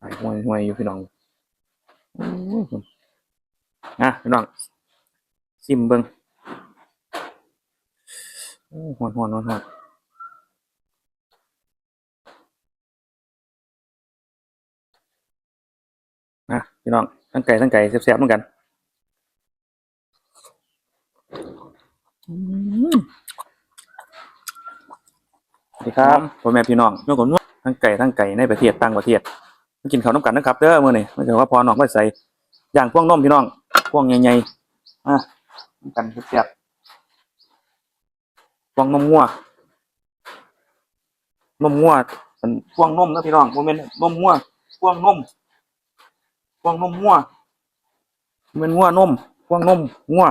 ห่วยห่วยอยู่พี่น้องโอ้ยนะพี่น้องซิมเบิ้งโอ้หอนหอนหอนหอนนะพี่น้องทั้งไก่ทั้งไก่แซ่บๆเหมือนกันสวัสดีครับพ่อแม่พี่น้องเมื่อก่อนว่าทั้งไก่ทั้งไก่ในประเทศต่างประเทศ กินข้าวน้ำกันนะครับเด้อมื้อนี้ไม่ใช่ว่าพอน้องไม่ใส่ย่างพวงนมพี่น้องพวงใหญ่ๆอะกันแซ่บพวงนมงัวนมงัวเป็นพวงนมนะพี่น้องบ่แม่นนมงัวพวงนมพวงนมงัวบ่แม่นงัวนมพวงนมงัว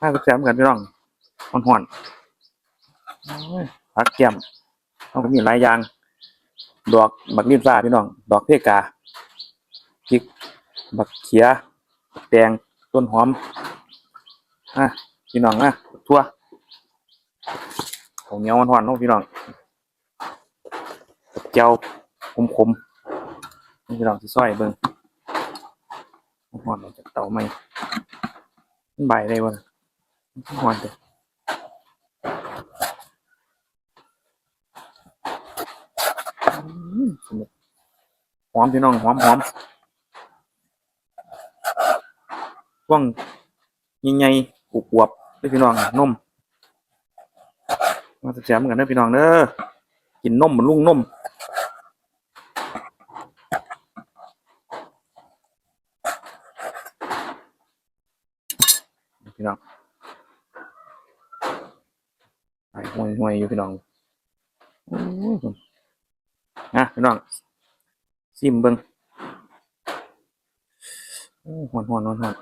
มาแซ่บกันพี่น้องฮ้อนๆโอ้ยผักแก้มเขาก็มีหลายอย่าง ดอกบักลิ้นฟ้าพี่น้อง ดอกเพกาพริก บักเขียแดงต้นหอมอะพี่น้องนะทั่วข้าวเหนียวหวานๆน้องพี่น้องเจียวคมๆนี่พี่น้องที่ซอยเบิ่งหวานออกจากเตาไหมมันใบได้บ่ล่ะหวานเด้ออืมสนุกห อมพี่น้องหอมหอมว่างใหญ่ๆอวบๆเด้พี่น้องนมมาแซมกันเด้พี่น้องเด้อกินนมเหมือนลุงนมพี่น้องไอ้ห่วยห่วยอยู่พี่น้องอ้ยนะพี่น้อง ซิมเบิ้งโอ้หอนหอนหอนหอน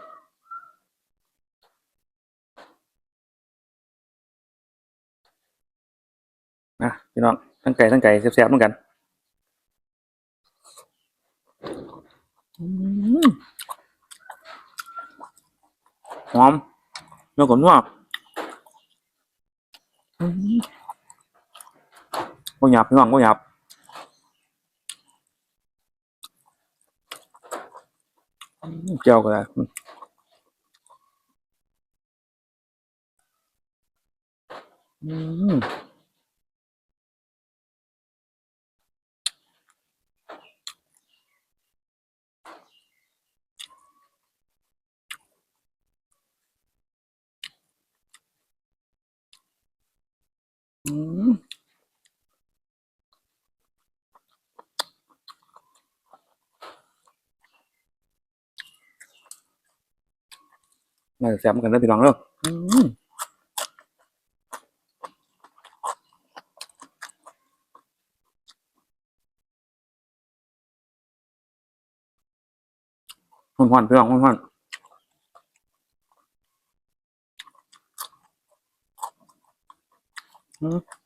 นะพี่น้องทั้งไก่ทั้งไก่แซ่บๆเหมือนกันอืมหอมเนื้อก่อนนัวอืมบ่หยาบพี่น้องบ่หยาบอืม เจ้าก็ได้อืม อืม น่าจะแซ่บเหมือนกันนะพี่น้องเนอะอืมหวานๆพี่น้องหวานๆอืมพ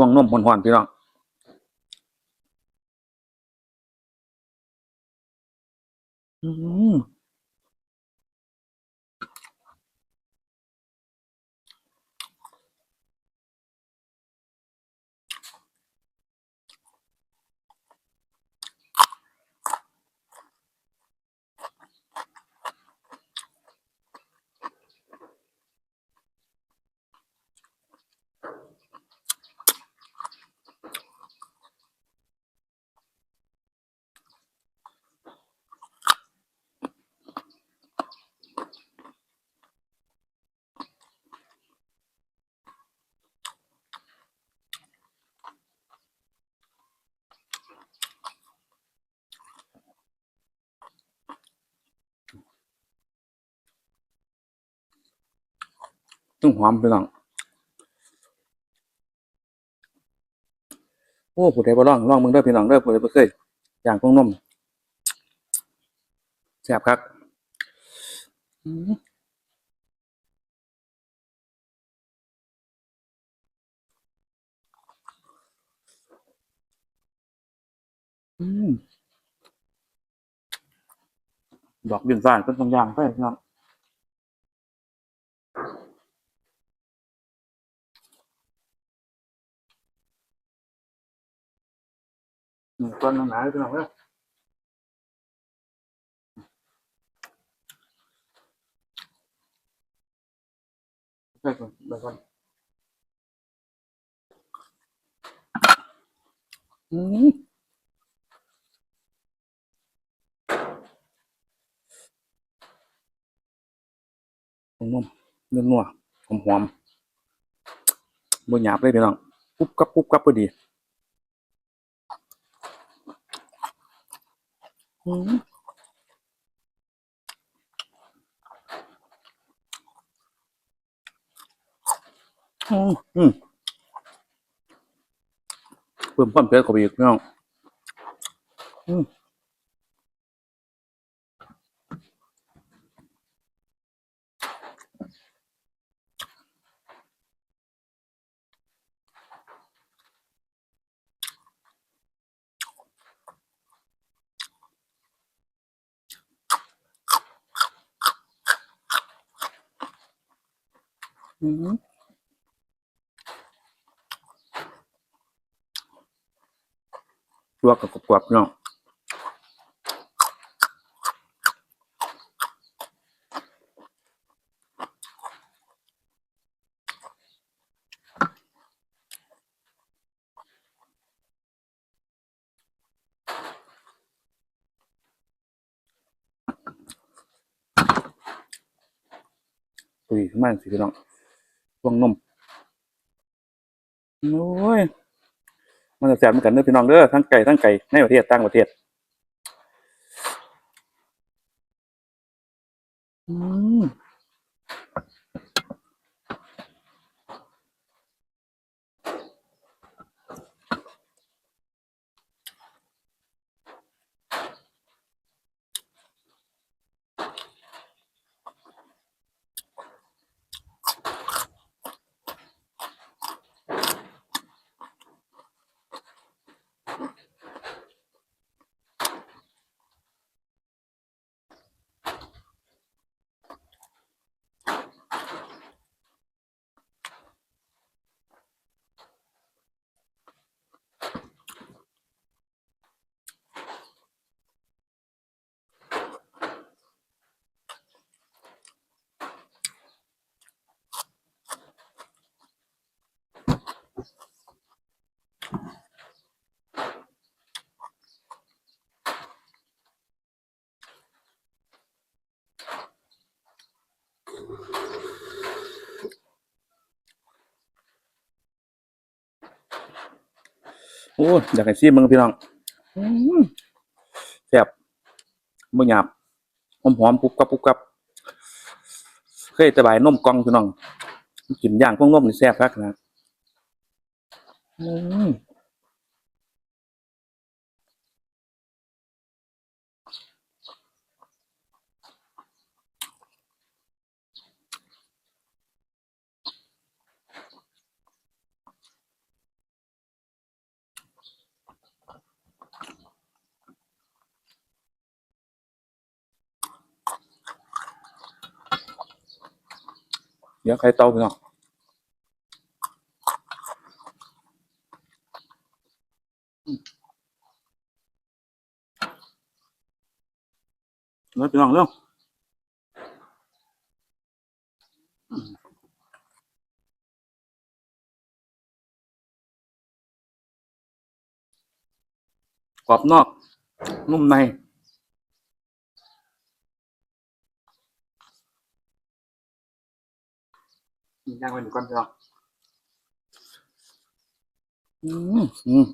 วงนมหวานๆพี่น้องอืม ต้องหอมพี่น้องโอ้ผู้ใดบ่ลองลองมึงเด้อพี่น้องเด้อผู้ใดบ่เคยย่างพวงนมแซ่บคักอืมอืมดอกดินซ่านเป็นตรงย่างไปพี่น้อ งหนึ่งก้อนหนาๆพี่น้องเด้อใส่ก่อนใส่ก่อนอืมนุ่มๆนัวๆหอมๆบนหยาบเลยพี่น้องปุ๊บกับปุ๊บกับพอดี อืมอืมเพิ่มความเผ็ดเข้าไปอีกน้องอืม ลวกกับกรอบๆพี่น้องปุยขึ้นมาสิพี่น้อง พวงนมโอ้ยมันจะแสบเหมือนกันเด้อพี่น้องเด้อทั้งไก่ทั้งไก่ในประเทศต่างประเทศอืม อ้ยอยากให้ซีมึงพี่น้องแซ่บบ่หยาบหอมหอมๆปุ๊บกับปุ๊บกับเคยสบายนมกองพี่น้องกินย่างพวกนมนี่แซ่บคักนะอืม ดี๋ยวใครเตาพี่น้องแล้วพี่น้องเร็วกรอบนอก นุ่มใน ย่างไว้หนึ่งก้อนพี่น้องอืมอืม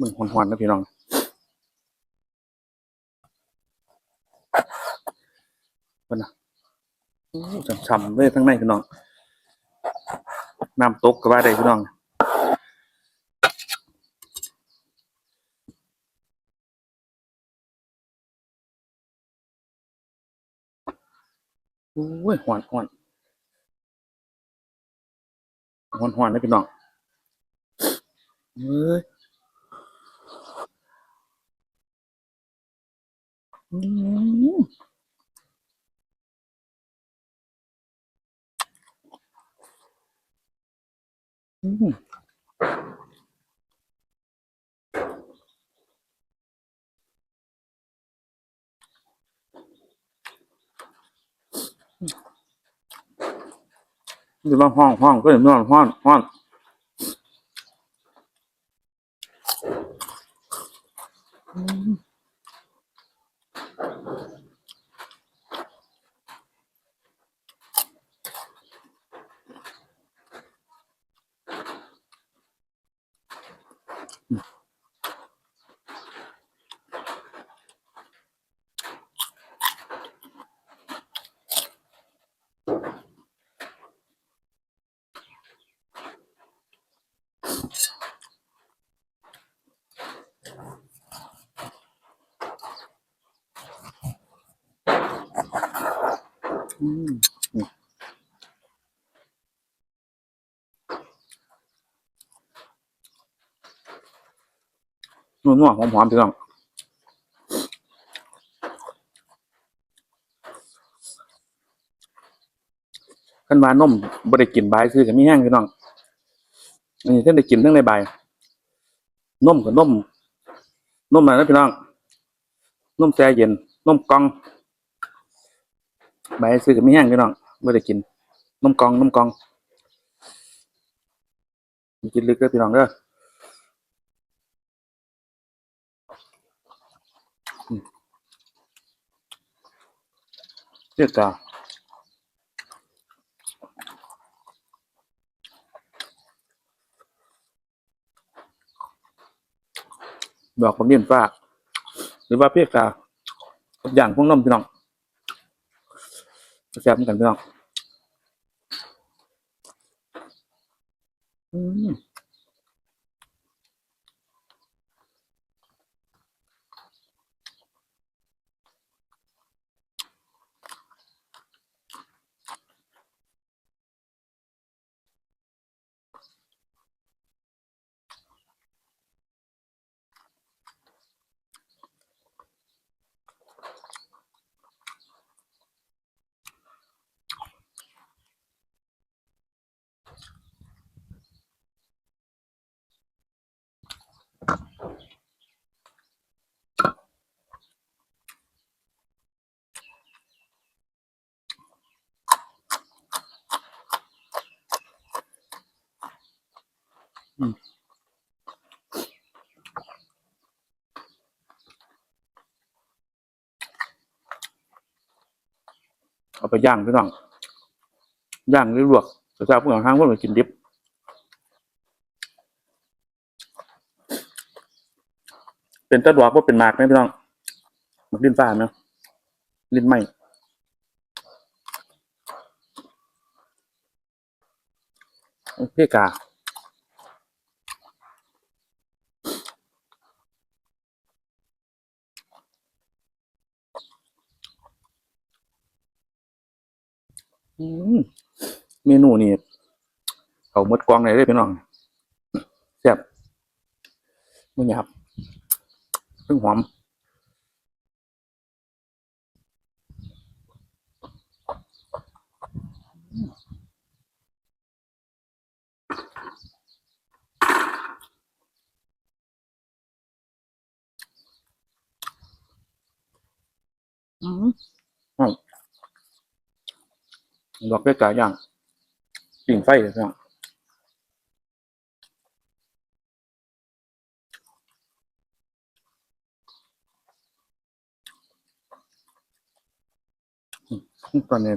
มึงหอนๆนะพี่น้องมันนะช่ำๆเลยทั้งในพี่น้องน้ำตกก็ว่าได้พี่น้อง โอ้ยหอนหอนหอนหอนนะพี่น้องเฮ้ยอืม จะมาห้องห้องก็จะนอนห้องห้องอืม นัวนัวหอมหอมพี่น้องขันวานมบริกินใบคือจะไม่แห้งพี่น้องอันนี้ท่านได้กินทั้งในใบายนมกับนมนมอะไรนะพี่น้องนมแช่เย็นนมกอง ใบซื้อกับไม่แห้งพี่น้องไม่ได้กินนมกองนมกองกินลึกเด้อพี่น้องเด้อเรียกกาดอกบักเดียนฟ้าหรือว่าเพียกกาอย่างพวกน้มพี่น้อง แซ่บเหมือนกันพี่น้องอืม เอาไปย่างพี่น้อง ย่างหรือลวกแต่ถ้าพวกห้างพวกเรากินดิบเป็นตะดวกว่าเป็นหมากไหมพี่น้องหมากลิ้นฟ้าเนาะลิ้นไหมเพียกา เมนูนี่เขาหมดกล่องเลยเด้อพี่น้องแซ่บมันหยาบเพิ่งหอมอืม ดอกเบี้ยกาย่างปิ่งไฟเลยพี่น้องตอนนี้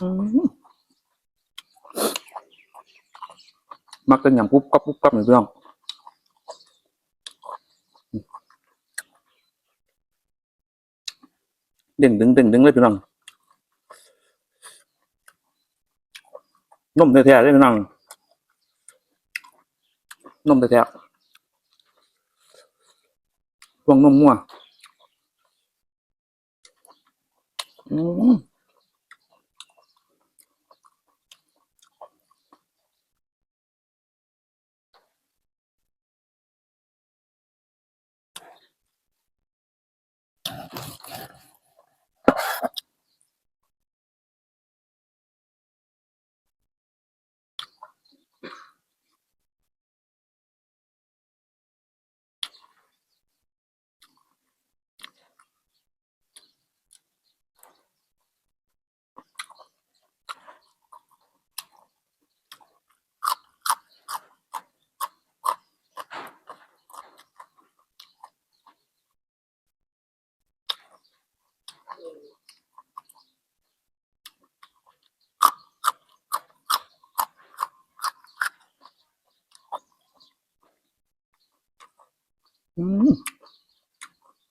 อืมมักจะยำปุ๊บกับปุ๊บกับอยู่พี่น้องเด้งดึงเด้งดึงเลยพี่น้องนมแท้ๆเลยพี่น้องนมแท้ๆพวงนมมั่วอืม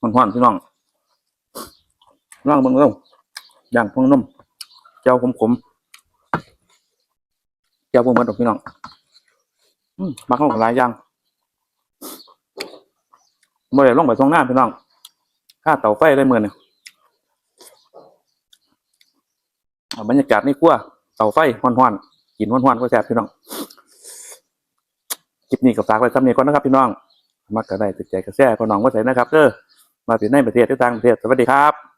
มันหวานพี่น้องล่างเบิ่งเร็วย่างพวงนมเจ้าขมขมเจ้าพวกมันดอกพี่น้องมมักเข้ากับหลายอย่างบ่อได้ลงไปตรงหน้าพี่น้องค่าเต่าไฟได้เมื่อนี่บรรยากาศในครัวเต่าไฟห้อนๆกินห้อนๆก็แซ่บพี่น้องคลิปนี้ก็ฝากไว้ซ้ำนี้ก่อนนะครับพี่น้อง มักก็ได้ติดใจกระแสก็น้องว่าใส่นะครับเด้อมาถึงในประเทศหรือต่างประเทศสวัสดีครับ